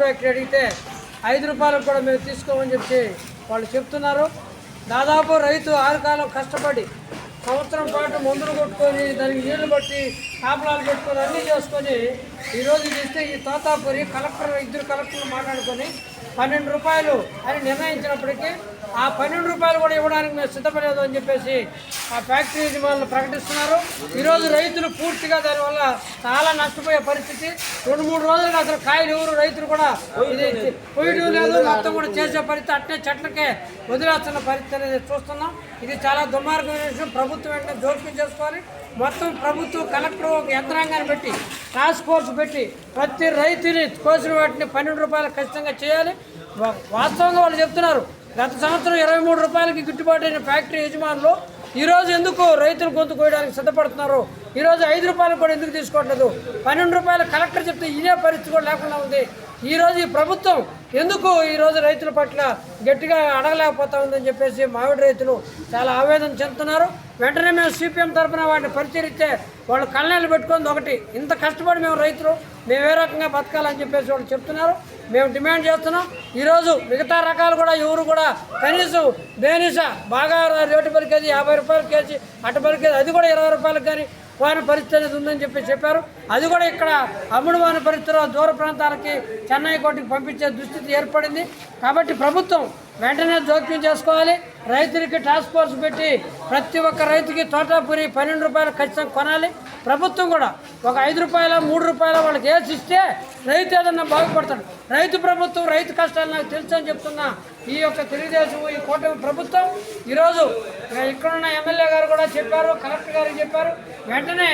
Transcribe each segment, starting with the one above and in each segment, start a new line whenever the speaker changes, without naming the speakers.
Factory అడిగితే ఐదు రూపాయలకు కూడా మేము తీసుకోమని చెప్పి వాళ్ళు చెప్తున్నారు. దాదాపు రైతు ఆరు కాలం కష్టపడి సంవత్సరం పాటు మందులు కొట్టుకొని దానికి నీళ్ళు పట్టి కాపలాలు పెట్టుకొని అన్నీ చేసుకొని ఈరోజు చేస్తే ఈ తోతాపురి కలెక్టర్ ఇద్దరు కలెక్టర్లు మాట్లాడుకొని పన్నెండు రూపాయలు అని నిర్ణయించినప్పటికీ ఆ పన్నెండు రూపాయలు కూడా ఇవ్వడానికి మేము సిద్ధపడలేదు అని చెప్పేసి ఆ ఫ్యాక్టరీ యజమానులు ప్రకటిస్తున్నారు. ఈరోజు రైతులు పూర్తిగా దానివల్ల చాలా నష్టపోయే పరిస్థితి. రెండు మూడు రోజులకి అసలు కాయలు ఎవరు రైతులు కూడా ఇది పోయడం లేదు. మొత్తం కూడా చేసే పరిస్థితి అట్టే చెట్లకే వదిలేస్తున్న పరిస్థితి అనేది చూస్తున్నాం. ఇది చాలా దుర్మార్గమైన విషయం. ప్రభుత్వం వెంటనే జోక్యం చేసుకోవాలి. మొత్తం ప్రభుత్వం కలెక్టర్ ఒక యంత్రాంగాన్ని పెట్టి టాస్క్ ఫోర్స్ పెట్టి ప్రతి రైతుని కోసిన వాటిని పన్నెండు రూపాయలు ఖచ్చితంగా చేయాలి. వాస్తవంగా వాళ్ళు చెప్తున్నారు. గత సంవత్సరం ఇరవై మూడు రూపాయలకి గిట్టుబాటు అయిన ఫ్యాక్టరీ యజమానులు ఈరోజు ఎందుకు రైతులు గొంతు కోయడానికి సిద్ధపడుతున్నారు? ఈరోజు ఐదు రూపాయలు కూడా ఎందుకు తీసుకోవట్లేదు? పన్నెండు రూపాయలు కలెక్టర్ చెప్తే ఇదే పరిస్థితి కూడా లేకుండా ఉంది. ఈరోజు ఈ ప్రభుత్వం ఎందుకు ఈరోజు రైతుల పట్ల గట్టిగా అడగలేకపోతా ఉందని చెప్పేసి మామిడి రైతులు చాలా ఆవేదన చెందుతున్నారు. వెంటనే మేము సిపిఎం తరఫున వాటిని పరిచరిస్తే వాళ్ళు కళ్ళనీళ్ళు పెట్టుకుంది ఒకటి. ఇంత కష్టపడి మేము రైతులు మేము ఏ రకంగా బతకాలని చెప్పేసి వాళ్ళు చెప్తున్నారు. మేము డిమాండ్ చేస్తున్నాం. ఈరోజు మిగతా రకాలు కూడా ఎవరు కూడా కనీసం బేనిస బాగా రేటు పలికేది యాభై రూపాయలు కేజీ అటు పలికేది అది కూడా ఇరవై రూపాయలకు కానీ పోయిన పరిస్థితి అనేది ఉందని చెప్పి చెప్పారు. అది కూడా ఇక్కడ అమ్ముడు పోయిన పరిస్థితిలో దూర ప్రాంతాలకి చెన్నై కోటికి పంపించే దుస్థితి ఏర్పడింది. కాబట్టి ప్రభుత్వం వెంటనే జోక్యం చేసుకోవాలి. రైతులకి టాస్క్ ఫోర్స్ పెట్టి ప్రతి ఒక్క రైతుకి తోటాపురి పన్నెండు రూపాయలు ఖచ్చితంగా కొనాలి. ప్రభుత్వం కూడా ఒక ఐదు రూపాయల మూడు రూపాయల వాళ్ళకి వేసి ఇస్తే రైతు ఏదన్నా బాగుపడతాడు. రైతు ప్రభుత్వం రైతు కష్టాలు నాకు తెలుసు అని చెప్తున్నా. ఈ యొక్క తెలుగుదేశం ఈ కూటమి ప్రభుత్వం ఈరోజు ఇక్కడున్న ఎమ్మెల్యే గారు కూడా చెప్పారు కలెక్టర్ గారు చెప్పారు. వెంటనే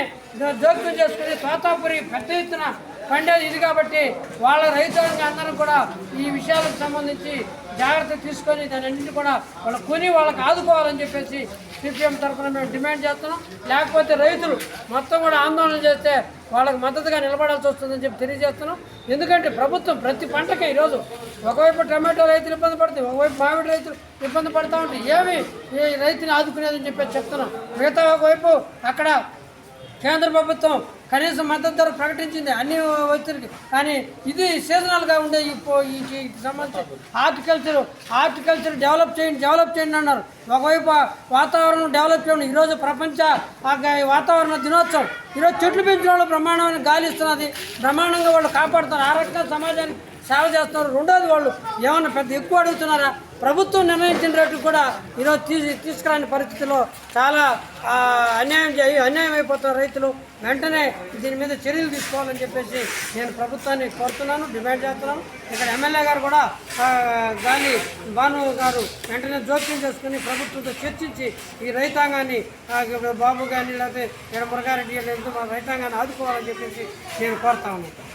జోక్యం చేసుకుని తోతాపురి పెద్ద ఎత్తున పండేది ఇది కాబట్టి వాళ్ళ రైతాంగ అందరం కూడా ఈ విషయాలకు సంబంధించి జాగ్రత్త తీసుకొని దాని అన్నింటి కూడా వాళ్ళ కొని వాళ్ళకి ఆదుకోవాలని చెప్పేసి సిపిఎం తరఫున మేము డిమాండ్ చేస్తున్నాం. లేకపోతే రైతులు మొత్తం కూడా ఆందోళన చేస్తే వాళ్ళకి మద్దతుగా నిలబడాల్సి వస్తుందని చెప్పి తెలియజేస్తున్నాం. ఎందుకంటే ప్రభుత్వం ప్రతి పంటకే ఈరోజు ఒకవైపు టమాటో రైతులు ఇబ్బంది పడుతుంది ఒకవైపు మామిడి రైతులు ఇబ్బంది పడుతూ ఉంటే ఏమి ఈ రైతుని ఆదుకునేదని చెప్పి చెప్తున్నాం. మిగతా ఒకవైపు అక్కడ కేంద్ర ప్రభుత్వం కనీసం మద్దతు ధర ప్రకటించింది అన్ని వ్యక్తులకి కానీ ఇది సీజనల్గా ఉండే ఈ సంబంధించి హార్టికల్చర్ హార్టికల్చర్ డెవలప్ చేయండి డెవలప్ చేయండి అన్నారు. ఒకవైపు వాతావరణం డెవలప్ చేయండి. ఈరోజు ప్రపంచ వాతావరణ దినోత్సవం. ఈరోజు చెట్లు పెంచడంలో వాళ్ళు బ్రహ్మాండమైన గాలి ఇస్తున్నది. బ్రహ్మాండంగా వాళ్ళు కాపాడుతున్నారు. ఆ రకంగా సమాజానికి సేవ చేస్తున్నారు. రెండోది వాళ్ళు ఏమన్నా పెద్ద ఎక్కువ అడుగుతున్నారా? ప్రభుత్వం నిర్ణయించిన రేట్లు కూడా ఈరోజు తీసి తీసుకురాని పరిస్థితిలో చాలా అన్యాయం చేయి అన్యాయం అయిపోతున్న రైతులు వెంటనే దీని మీద చర్యలు తీసుకోవాలని చెప్పేసి నేను ప్రభుత్వాన్ని కోరుతున్నాను డిమాండ్ చేస్తున్నాను. ఇక్కడ ఎమ్మెల్యే గారు కూడా గాలి భాను గారు వెంటనే జోక్యం చేసుకుని ప్రభుత్వంతో చర్చించి ఈ రైతాంగాన్ని బాబు కానీ లేకపోతే ఇక్కడ మురగారెడ్డి గారు మా రైతాంగాన్ని ఆదుకోవాలని చెప్పేసి నేను కోరుతా ఉన్నాను.